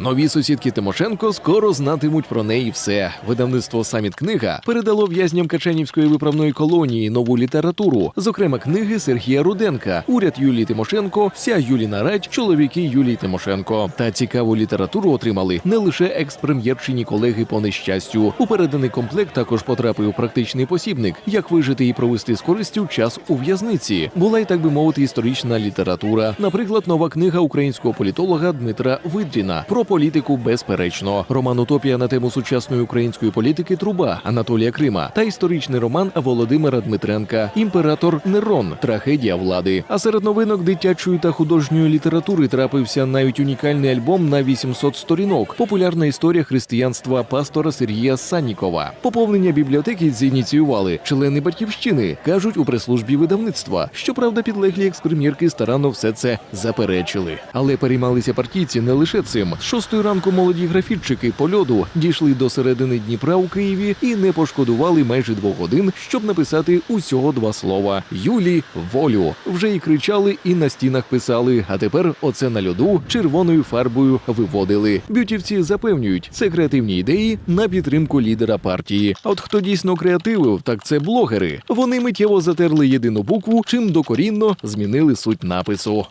Нові сусідки Тимошенко скоро знатимуть про неї все. Видавництво Саміт книга передало в'язням Качанівської виправної колонії нову літературу, зокрема книги Сергія Руденка, уряд Юлії Тимошенко, вся Юліна Радь, чоловіки Юлії Тимошенко. Та цікаву літературу отримали не лише екс-прем'єрчині колеги по нещастю. У переданий комплект також потрапив практичний посібник, як вижити і провести з користю час у в'язниці. Була й так би мовити історична література. Наприклад, нова книга українського політолога Дмитра Видріна про політику безперечно. Роман Утопія на тему сучасної української політики Труба Анатолія Крима та історичний роман Володимира Дмитренка Імператор Нерон. Трагедія влади. А серед новинок дитячої та художньої літератури трапився навіть унікальний альбом на 800 сторінок. Популярна історія християнства пастора Сергія Саннікова. Поповнення бібліотеки зініціювали члени батьківщини, кажуть у прес-службі видавництва. Щоправда, підлеглі експрем'єрки старанно все це заперечили. Але переймалися партійці не лише цим. З шостої ранку молоді графітчики по льоду дійшли до середини Дніпра у Києві і не пошкодували майже двох годин, щоб написати усього два слова: Юлі волю. Вже і кричали, і на стінах писали. А тепер оце на льоду червоною фарбою виводили. Бютівці запевнюють, це креативні ідеї на підтримку лідера партії. А от хто дійсно креативив, так це блогери. Вони миттєво затерли єдину букву, чим докорінно змінили суть напису.